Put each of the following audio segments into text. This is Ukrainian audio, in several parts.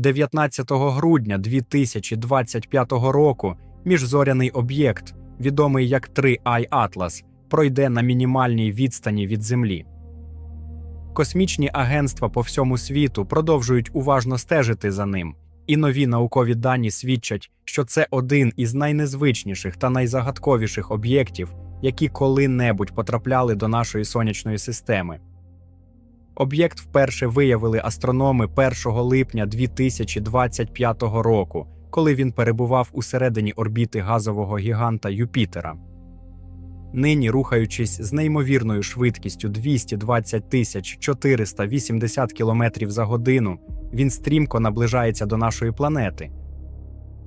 19 грудня 2025 року міжзоряний об'єкт, відомий як 3I Atlas, пройде на мінімальній відстані від Землі. Космічні агентства по всьому світу продовжують уважно стежити за ним, і нові наукові дані свідчать, що це один із найнезвичніших та найзагадковіших об'єктів, які коли-небудь потрапляли до нашої сонячної системи. Об'єкт вперше виявили астрономи 1 липня 2025 року, коли він перебував у середині орбіти газового гіганта Юпітера. Нині, рухаючись з неймовірною швидкістю 220 тисяч 480 км за годину, він стрімко наближається до нашої планети.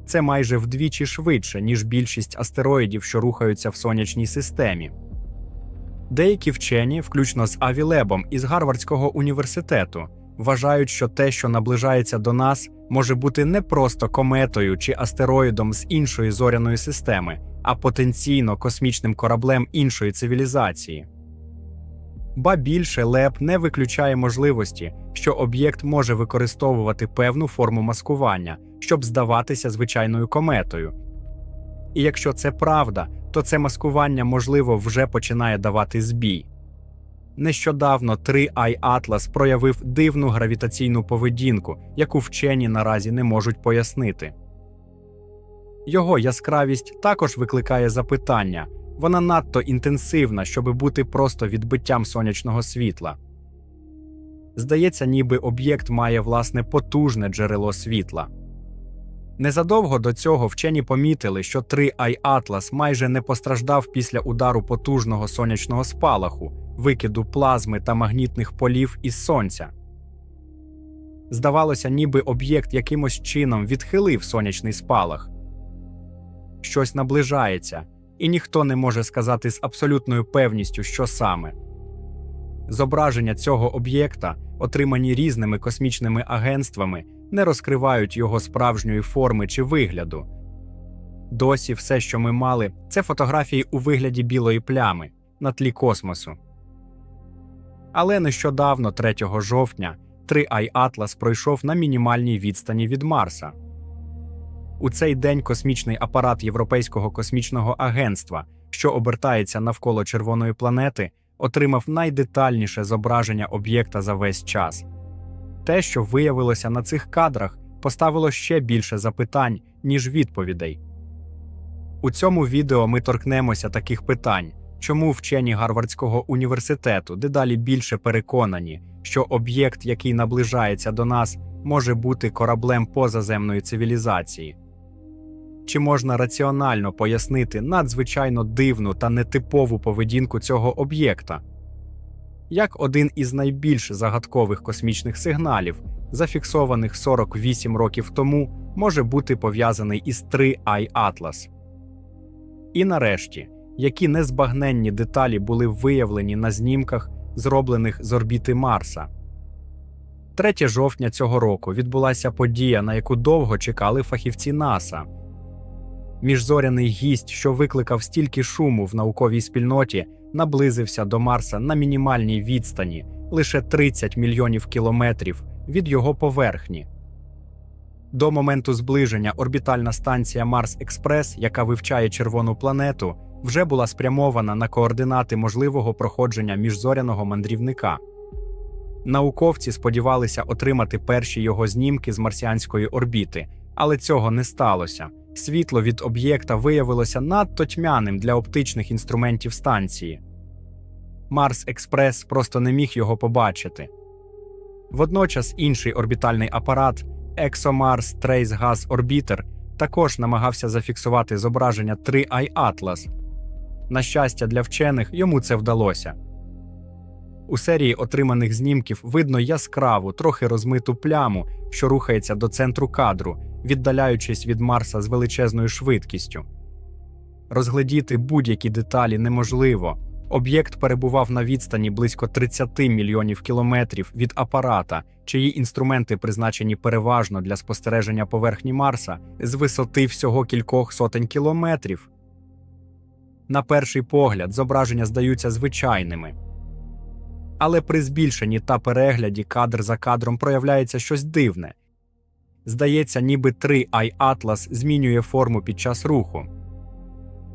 Це майже вдвічі швидше, ніж більшість астероїдів, що рухаються в сонячній системі. Деякі вчені, включно з Аві Лебом із Гарвардського університету, вважають, що те, що наближається до нас, може бути не просто кометою чи астероїдом з іншої зоряної системи, а потенційно космічним кораблем іншої цивілізації. Ба більше Леб не виключає можливості, що об'єкт може використовувати певну форму маскування, щоб здаватися звичайною кометою. І якщо це правда, то це маскування, можливо, вже починає давати збій. Нещодавно 3I Atlas проявив дивну гравітаційну поведінку, яку вчені наразі не можуть пояснити. Його яскравість також викликає запитання вона надто інтенсивна, щоб бути просто відбиттям сонячного світла. Здається, ніби об'єкт має власне потужне джерело світла. Незадовго до цього вчені помітили, що 3I Atlas майже не постраждав після удару потужного сонячного спалаху, викиду плазми та магнітних полів із сонця. Здавалося, ніби об'єкт якимось чином відхилив сонячний спалах. Щось наближається, і ніхто не може сказати з абсолютною певністю, що саме. Зображення цього об'єкта, отримані різними космічними агентствами, не розкривають його справжньої форми чи вигляду. Досі все, що ми мали, це фотографії у вигляді білої плями на тлі космосу. Але нещодавно, 3 жовтня, 3I Atlas пройшов на мінімальній відстані від Марса. У цей день космічний апарат Європейського космічного агентства, що обертається навколо червоної планети, отримав найдетальніше зображення об'єкта за весь час. Те, що виявилося на цих кадрах, поставило ще більше запитань, ніж відповідей. У цьому відео ми торкнемося таких питань, чому вчені Гарвардського університету дедалі більше переконані, що об'єкт, який наближається до нас, може бути кораблем позаземної цивілізації. Чи можна раціонально пояснити надзвичайно дивну та нетипову поведінку цього об'єкта? Як один із найбільш загадкових космічних сигналів, зафіксованих 48 років тому, може бути пов'язаний із 3I Atlas? І нарешті, які незбагненні деталі були виявлені на знімках, зроблених з орбіти Марса? 3 жовтня цього року відбулася подія, на яку довго чекали фахівці НАСА. Міжзоряний гість, що викликав стільки шуму в науковій спільноті, наблизився до Марса на мінімальній відстані лише 30 мільйонів кілометрів від його поверхні. До моменту зближення орбітальна станція Марс Експрес, яка вивчає червону планету, вже була спрямована на координати можливого проходження міжзоряного мандрівника. Науковці сподівалися отримати перші його знімки з марсіанської орбіти, але цього не сталося. Світло від об'єкта виявилося надто тьмяним для оптичних інструментів станції. Марс Експрес просто не міг його побачити. Водночас інший орбітальний апарат ExoMars Trace Gas Orbiter також намагався зафіксувати зображення 3I Atlas. На щастя, для вчених йому це вдалося. У серії отриманих знімків видно яскраву, трохи розмиту пляму, що рухається до центру кадру, віддаляючись від Марса з величезною швидкістю. Розглядіти будь-які деталі неможливо. Об'єкт перебував на відстані близько 30 мільйонів кілометрів від апарата, чиї інструменти призначені переважно для спостереження поверхні Марса з висоти всього кількох сотень кілометрів. На перший погляд зображення здаються звичайними. Але при збільшенні та перегляді кадр за кадром проявляється щось дивне. Здається, ніби 3i Atlas змінює форму під час руху.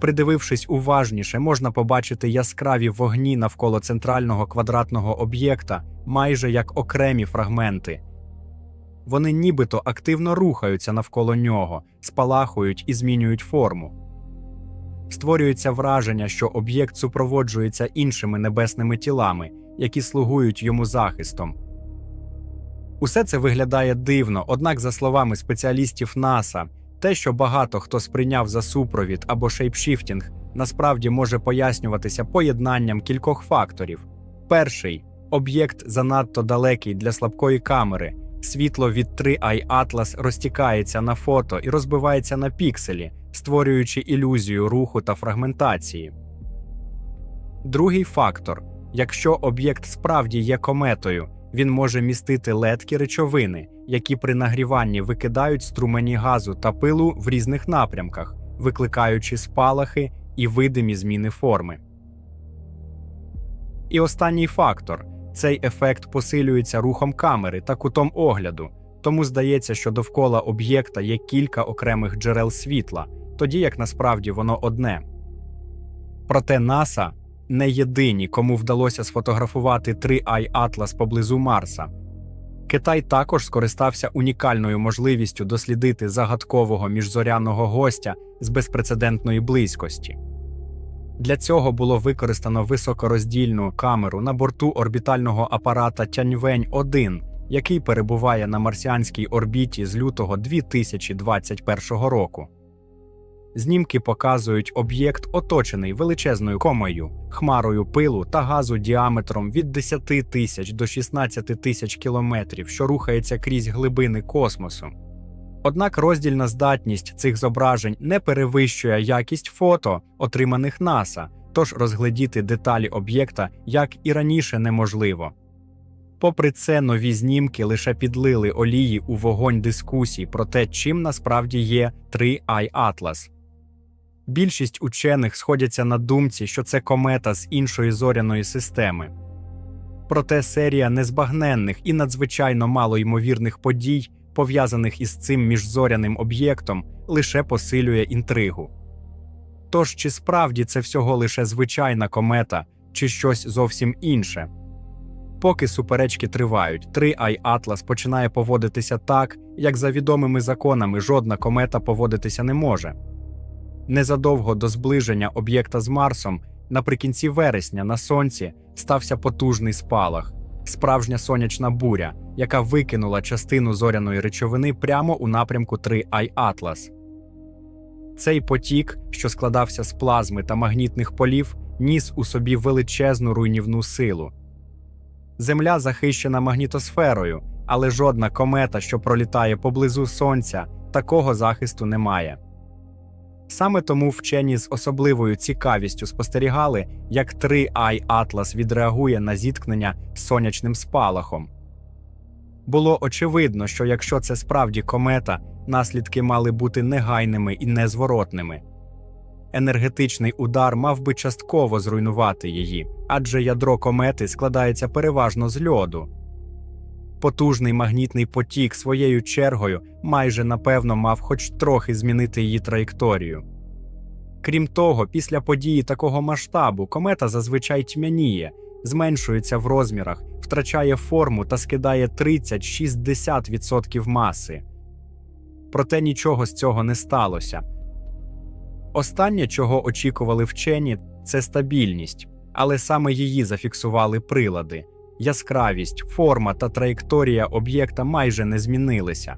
Придивившись уважніше, можна побачити яскраві вогні навколо центрального квадратного об'єкта, майже як окремі фрагменти. Вони нібито активно рухаються навколо нього, спалахують і змінюють форму. Створюється враження, що об'єкт супроводжується іншими небесними тілами, які слугують йому захистом. Усе це виглядає дивно, однак, за словами спеціалістів НАСА, те, що багато хто сприйняв за супровід або шейпшифтінг, насправді може пояснюватися поєднанням кількох факторів. Перший об'єкт занадто далекий для слабкої камери. Світло від 3i Atlas розтікається на фото і розбивається на пікселі, створюючи ілюзію руху та фрагментації. Другий фактор якщо об'єкт справді є кометою, він може містити ледкі речовини, які при нагріванні викидають струмені газу та пилу в різних напрямках, викликаючи спалахи і видимі зміни форми. І останній фактор цей ефект посилюється рухом камери та кутом огляду, тому здається, що довкола об'єкта є кілька окремих джерел світла, тоді як насправді воно одне. Проте НАСА не єдині, кому вдалося сфотографувати 3i Atlas поблизу Марса. Китай також скористався унікальною можливістю дослідити загадкового міжзоряного гостя з безпрецедентної близькості. Для цього було використано високороздільну камеру на борту орбітального апарата Тяньвень 1 який перебуває на марсіанській орбіті з лютого 2021 року. Знімки показують об'єкт, оточений величезною комою, хмарою пилу та газу діаметром від 10 тисяч до 16 тисяч кілометрів, що рухається крізь глибини космосу. Однак роздільна здатність цих зображень не перевищує якість фото, отриманих НАСА, тож розглядіти деталі об'єкта як і раніше неможливо. Попри це, нові знімки лише підлили олії у вогонь дискусій про те, чим насправді є 3i Atlas. Більшість учених сходяться на думці, що це комета з іншої зоряної системи. Проте серія незбагненних і надзвичайно малоймовірних подій, пов'язаних із цим міжзоряним об'єктом, лише посилює інтригу. Тож, чи справді це всього лише звичайна комета, чи щось зовсім інше? Поки суперечки тривають, 3i Atlas починає поводитися так, як за відомими законами жодна комета поводитися не може. Незадовго до зближення об'єкта з Марсом, наприкінці вересня на сонці стався потужний спалах, справжня сонячна буря, яка викинула частину зоряної речовини прямо у напрямку 3i Atlas. Цей потік, що складався з плазми та магнітних полів, ніс у собі величезну руйнівну силу. Земля захищена магнітосферою, але жодна комета, що пролітає поблизу Сонця, такого захисту не має. Саме тому вчені з особливою цікавістю спостерігали, як 3i Atlas відреагує на зіткнення сонячним спалахом. Було очевидно, що якщо це справді комета, наслідки мали бути негайними і незворотними. Енергетичний удар мав би частково зруйнувати її, адже ядро комети складається переважно з льоду. Потужний магнітний потік своєю чергою майже напевно мав хоч трохи змінити її траєкторію. Крім того, після події такого масштабу комета зазвичай тьмяніє, зменшується в розмірах, втрачає форму та скидає 30-60% маси. Проте нічого з цього не сталося. Останнє, чого очікували вчені, це стабільність, але саме її зафіксували прилади. Яскравість, форма та траєкторія об'єкта майже не змінилися.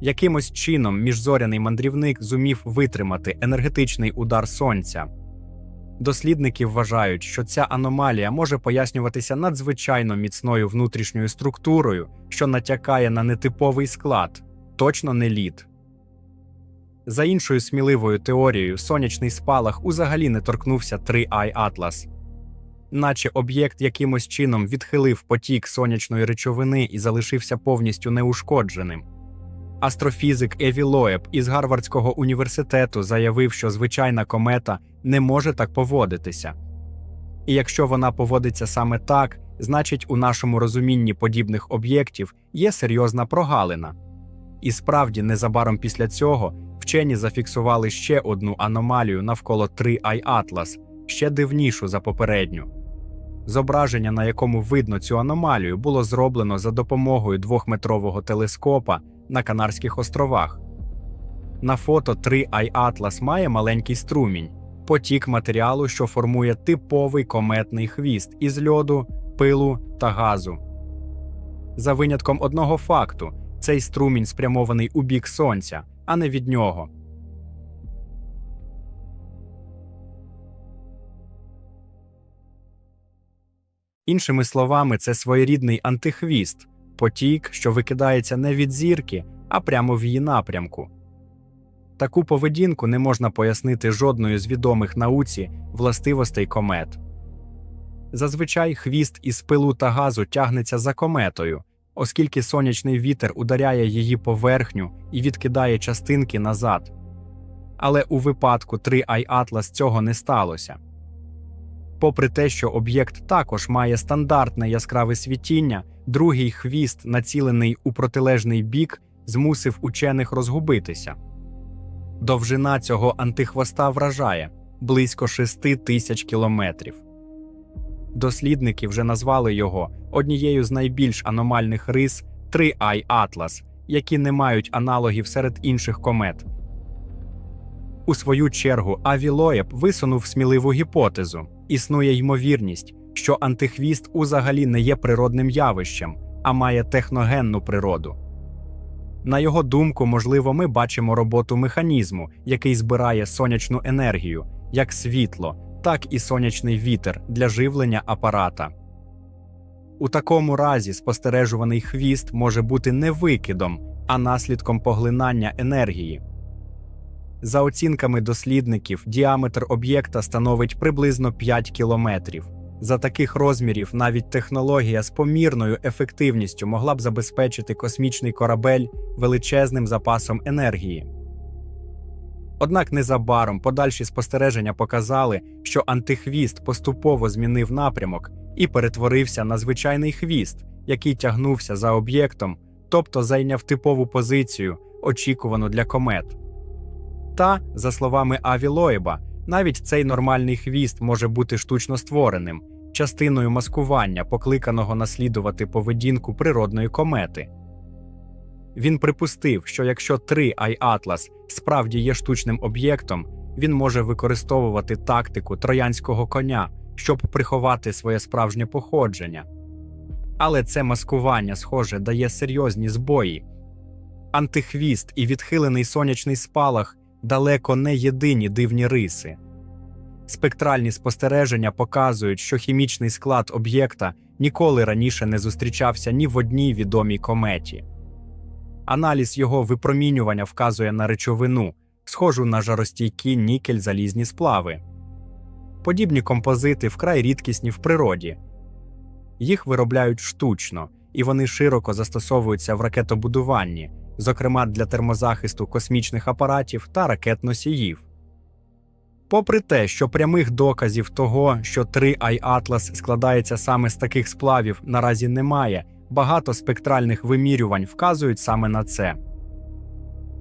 Якимось чином міжзоряний мандрівник зумів витримати енергетичний удар сонця. Дослідники вважають, що ця аномалія може пояснюватися надзвичайно міцною внутрішньою структурою, що натякає на нетиповий склад, точно не лід. За іншою сміливою теорією, сонячний спалах узагалі не торкнувся 3i Atlas. Наче об'єкт якимось чином відхилив потік сонячної речовини і залишився повністю неушкодженим. Астрофізик Еві Лоеб із Гарвардського університету заявив, що звичайна комета не може так поводитися. І якщо вона поводиться саме так, значить у нашому розумінні подібних об'єктів є серйозна прогалина. І справді, незабаром після цього вчені зафіксували ще одну аномалію навколо 3I Atlas, ще дивнішу за попередню. Зображення, на якому видно цю аномалію, було зроблено за допомогою двохметрового телескопа на Канарських островах. На фото 3I Atlas має маленький струмінь, потік матеріалу, що формує типовий кометний хвіст із льоду, пилу та газу. За винятком одного факту, цей струмінь спрямований у бік сонця, а не від нього. Іншими словами, це своєрідний антихвіст, потік, що викидається не від зірки, а прямо в її напрямку. Таку поведінку не можна пояснити жодною з відомих науці властивостей комет. Зазвичай хвіст із пилу та газу тягнеться за кометою, оскільки сонячний вітер ударяє її поверхню і відкидає частинки назад. Але у випадку 3I Atlas цього не сталося. Попри те, що об'єкт також має стандартне яскраве світіння, другий хвіст, націлений у протилежний бік, змусив учених розгубитися. Довжина цього антихвоста вражає близько 6 тисяч кілометрів. Дослідники вже назвали його однією з найбільш аномальних рис 3I Atlas, які не мають аналогів серед інших комет. У свою чергу Авілоєб висунув сміливу гіпотезу: існує ймовірність, що антихвіст узагалі не є природним явищем, а має техногенну природу. На його думку, можливо, ми бачимо роботу механізму, який збирає сонячну енергію, як світло, так і сонячний вітер для живлення апарата. У такому разі спостережуваний хвіст може бути не викидом, а наслідком поглинання енергії. За оцінками дослідників, діаметр об'єкта становить приблизно 5 кілометрів. За таких розмірів навіть технологія з помірною ефективністю могла б забезпечити космічний корабель величезним запасом енергії. Однак незабаром подальші спостереження показали, що антихвіст поступово змінив напрямок і перетворився на звичайний хвіст, який тягнувся за об'єктом, тобто зайняв типову позицію, очікувану для комет. Та, за словами Аві Лоєба, навіть цей нормальний хвіст може бути штучно створеним, частиною маскування, покликаного наслідувати поведінку природної комети. Він припустив, що якщо 3I Atlas справді є штучним об'єктом, він може використовувати тактику троянського коня, щоб приховати своє справжнє походження. Але це маскування, схоже, дає серйозні збої. Антихвіст і відхилений сонячний спалах далеко не єдині дивні риси. Спектральні спостереження показують, що хімічний склад об'єкта ніколи раніше не зустрічався ні в одній відомій кометі. Аналіз його випромінювання вказує на речовину, схожу на жаростійкі нікель залізні сплави. Подібні композити вкрай рідкісні в природі. Їх виробляють штучно, і вони широко застосовуються в ракетобудуванні, зокрема для термозахисту космічних апаратів та ракет-носіїв. Попри те, що прямих доказів того, що 3I Atlas складається саме з таких сплавів, наразі немає, багато спектральних вимірювань вказують саме на це.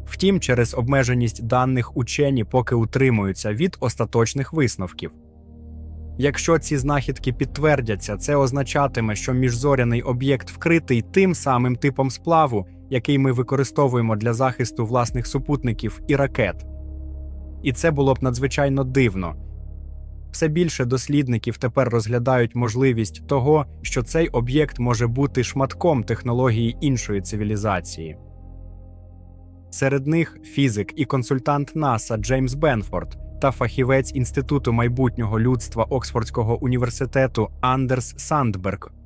Втім, через обмеженість даних учені поки утримуються від остаточних висновків. Якщо ці знахідки підтвердяться, це означатиме, що міжзоряний об'єкт вкритий тим самим типом сплаву, який ми використовуємо для захисту власних супутників і ракет. І це було б надзвичайно дивно. Все більше дослідників тепер розглядають можливість того, що цей об'єкт може бути шматком технології іншої цивілізації. Серед них фізик і консультант НАСА Джеймс Бенфорд та фахівець Інституту майбутнього людства Оксфордського університету Андерс Сандберг.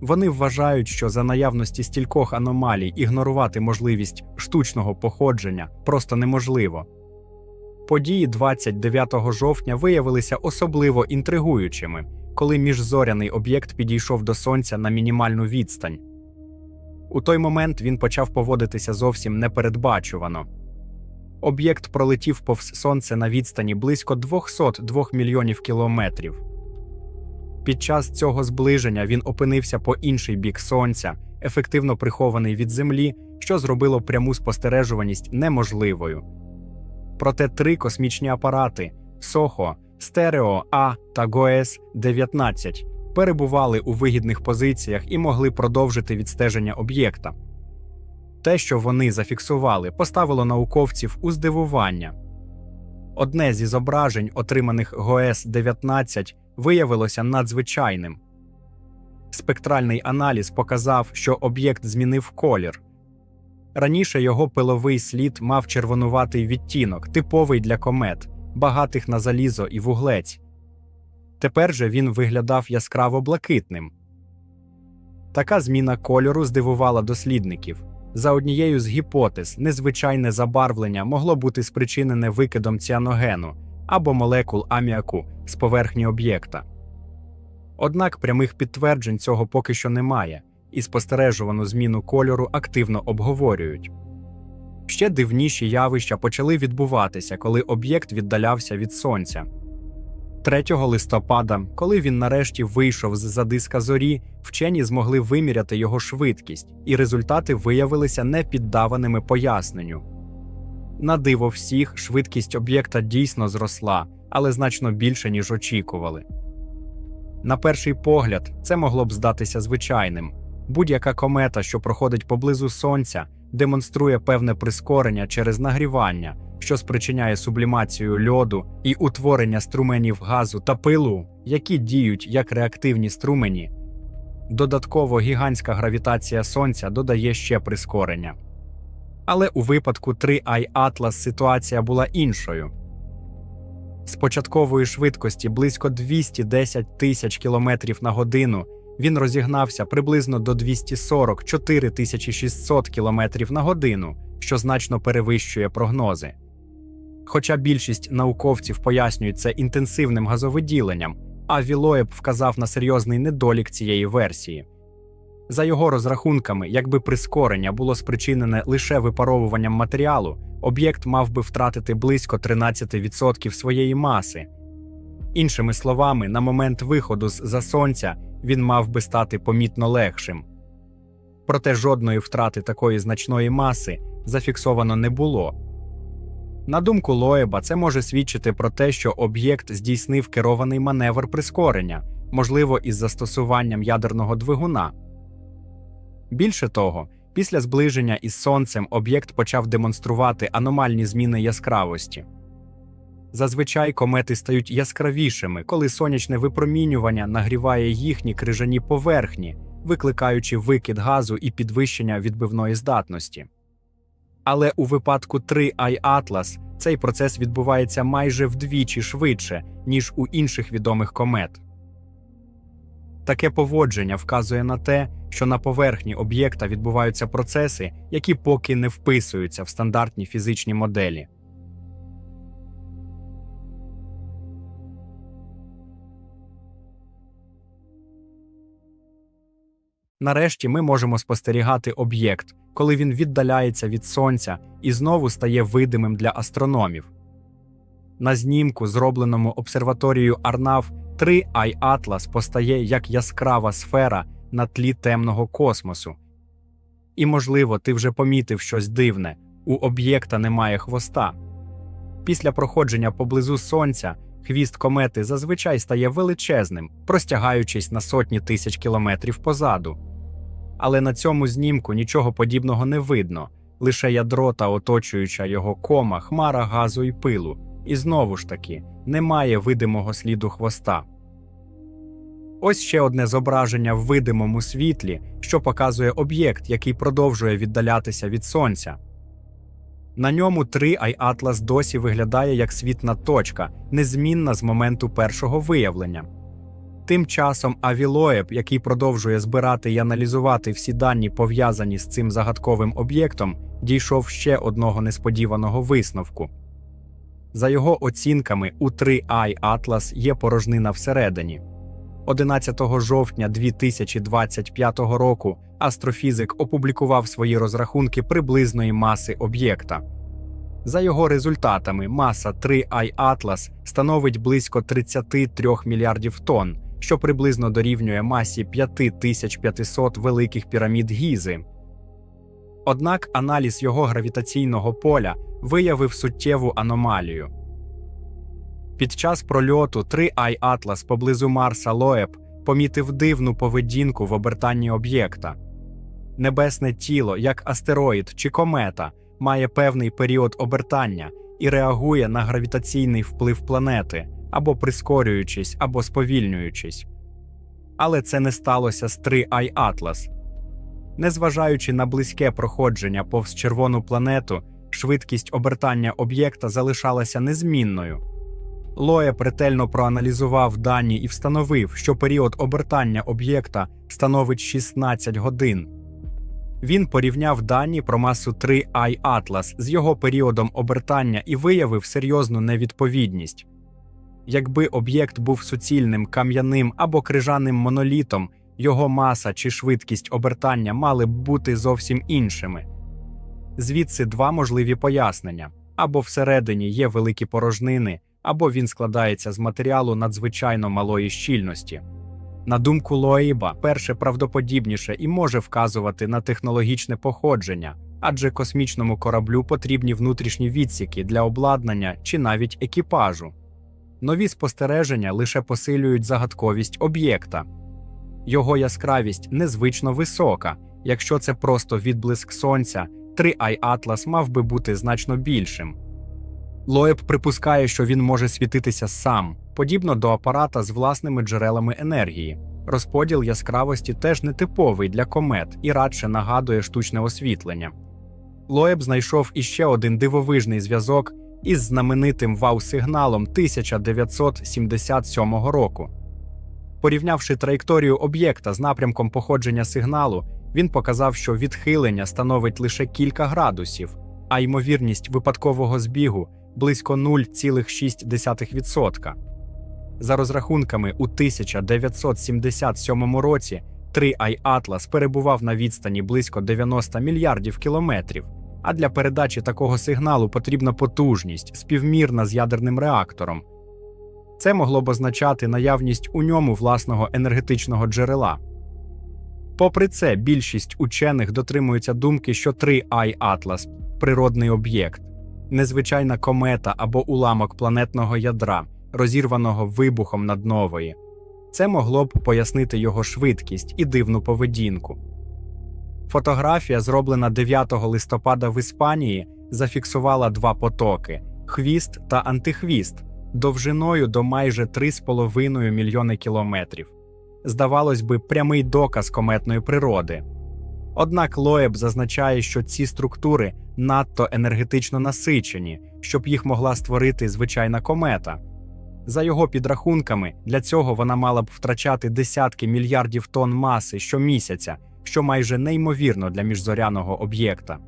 Вони вважають, що за наявності стількох аномалій ігнорувати можливість штучного походження просто неможливо. Події 29 жовтня виявилися особливо інтригуючими, коли міжзоряний об'єкт підійшов до сонця на мінімальну відстань. У той момент він почав поводитися зовсім непередбачувано. Об'єкт пролетів повз сонце на відстані близько 202 мільйонів кілометрів. Під час цього зближення він опинився по інший бік сонця, ефективно прихований від землі, що зробило пряму спостережуваність неможливою. Проте три космічні апарати Сохо, Стерео А та ГОЕС 19 перебували у вигідних позиціях і могли продовжити відстеження об'єкта. Те, що вони зафіксували, поставило науковців у здивування. Одне зі зображень, отриманих ГОЕС 19 виявилося надзвичайним. Спектральний аналіз показав, що об'єкт змінив колір. Раніше його пиловий слід мав червонуватий відтінок, типовий для комет, багатих на залізо і вуглець. Тепер же він виглядав яскраво блакитним. Така зміна кольору здивувала дослідників. За однією з гіпотез, незвичайне забарвлення могло бути спричинене викидом ціаногену або молекул аміаку з поверхні об'єкта. Однак прямих підтверджень цього поки що немає, і спостережувану зміну кольору активно обговорюють. Ще дивніші явища почали відбуватися, коли об'єкт віддалявся від сонця. 3 листопада, коли він нарешті вийшов з за диска зорі, вчені змогли виміряти його швидкість, і результати виявилися непіддаваними поясненню. На диво всіх, швидкість об'єкта дійсно зросла, але значно більше, ніж очікували. На перший погляд, це могло б здатися звичайним. Будь-яка комета, що проходить поблизу Сонця, демонструє певне прискорення через нагрівання, що спричиняє сублімацію льоду і утворення струменів газу та пилу, які діють як реактивні струмені. Додатково гігантська гравітація Сонця додає ще прискорення. Але у випадку 3i Atlas ситуація була іншою. З початкової швидкості близько 210 тисяч кілометрів на годину він розігнався приблизно до 244 600 кілометрів на годину, що значно перевищує прогнози. Хоча більшість науковців пояснюють це інтенсивним газовиділенням, а Вілоєб вказав на серйозний недолік цієї версії. За його розрахунками, якби прискорення було спричинене лише випаровуванням матеріалу, об'єкт мав би втратити близько 13% своєї маси. Іншими словами, на момент виходу з за сонця він мав би стати помітно легшим. Проте жодної втрати такої значної маси зафіксовано не було. На думку Лоеба, це може свідчити про те, що об'єкт здійснив керований маневр прискорення, можливо, із застосуванням ядерного двигуна. Більше того, після зближення із сонцем об'єкт почав демонструвати аномальні зміни яскравості. Зазвичай комети стають яскравішими, коли сонячне випромінювання нагріває їхні крижані поверхні, викликаючи викид газу і підвищення відбивної здатності. Але у випадку 3i Atlas цей процес відбувається майже вдвічі швидше, ніж у інших відомих комет. Таке поводження вказує на те, що на поверхні об'єкта відбуваються процеси, які поки не вписуються в стандартні фізичні моделі. Нарешті ми можемо спостерігати об'єкт, коли він віддаляється від сонця і знову стає видимим для астрономів. На знімку, зробленому обсерваторією Арнав, 3i Atlas постає як яскрава сфера на тлі темного космосу. І, можливо, ти вже помітив щось дивне у об'єкта немає хвоста. Після проходження поблизу сонця хвіст комети зазвичай стає величезним, простягаючись на сотні тисяч кілометрів позаду. Але на цьому знімку нічого подібного не видно, лише ядро та оточуюча його кома, хмара газу і пилу, і знову ж таки немає видимого сліду хвоста. Ось ще одне зображення в видимому світлі, що показує об'єкт, який продовжує віддалятися від сонця. На ньому 3i Atlas досі виглядає як світна точка, незмінна з моменту першого виявлення. Тим часом Авілоєб, який продовжує збирати і аналізувати всі дані, пов'язані з цим загадковим об'єктом, дійшов ще одного несподіваного висновку. За його оцінками, у 3i Atlas є порожнина всередині. 11 жовтня 2025 року астрофізик опублікував свої розрахунки приблизної маси об'єкта. За його результатами, маса 3i Atlas становить близько 33 мільярдів тонн, що приблизно дорівнює масі 5500 великих пірамід Гізи. Однак аналіз його гравітаційного поля виявив суттєву аномалію. Під час прольоту 3I Atlas поблизу Марса Лоеб помітив дивну поведінку в обертанні об'єкта. Небесне тіло, як астероїд чи комета, має певний період обертання і реагує на гравітаційний вплив планети, або прискорюючись, або сповільнюючись. Але це не сталося з 3I Atlas. Незважаючи на близьке проходження повз червону планету, швидкість обертання об'єкта залишалася незмінною. Лоєб ретельно проаналізував дані і встановив, що період обертання об'єкта становить 16 годин. Він порівняв дані про масу 3I Atlas з його періодом обертання і виявив серйозну невідповідність. Якби об'єкт був суцільним кам'яним або крижаним монолітом, його маса чи швидкість обертання мали б бути зовсім іншими. Звідси два можливі пояснення: або всередині є великі порожнини, або він складається з матеріалу надзвичайно малої щільності. На думку Лоїба, перше правдоподібніше і може вказувати на технологічне походження, адже космічному кораблю потрібні внутрішні відсіки для обладнання чи навіть екіпажу. Нові спостереження лише посилюють загадковість об'єкта. Його яскравість незвично висока. Якщо це просто відблиск сонця, 3I Atlas мав би бути значно більшим. Лоеб припускає, що він може світитися сам, подібно до апарата з власними джерелами енергії. Розподіл яскравості теж нетиповий для комет і радше нагадує штучне освітлення. Лоеб знайшов іще один дивовижний зв'язок із знаменитим вау-сигналом 1977 року. Порівнявши траєкторію об'єкта з напрямком походження сигналу, він показав, що відхилення становить лише кілька градусів, а ймовірність випадкового збігу близько 0,6%. За розрахунками, у 1977 році 3I Atlas перебував на відстані близько 90 мільярдів кілометрів, а для передачі такого сигналу потрібна потужність, співмірна з ядерним реактором. Це могло б означати наявність у ньому власного енергетичного джерела. Попри це, більшість учених дотримуються думки, що 3I Atlas – природний об'єкт, незвичайна комета або уламок планетного ядра, розірваного вибухом над нової. Це могло б пояснити його швидкість і дивну поведінку. Фотографія, зроблена 9 листопада в Іспанії, зафіксувала два потоки хвіст та антихвіст довжиною до майже 3,5 мільйони кілометрів. Здавалось би, прямий доказ кометної природи. Однак Лоеб зазначає, що ці структури надто енергетично насичені, щоб їх могла створити звичайна комета. За його підрахунками, для цього вона мала б втрачати десятки мільярдів тонн маси щомісяця, що майже неймовірно для міжзоряного об'єкта.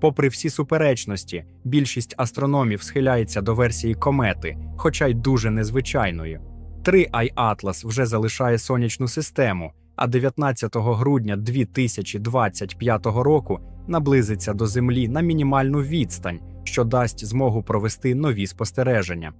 Попри всі суперечності, більшість астрономів схиляється до версії комети, хоча й дуже незвичайної. 3I Atlas вже залишає сонячну систему, а 19 грудня 2025 року наблизиться до Землі на мінімальну відстань, що дасть змогу провести нові спостереження.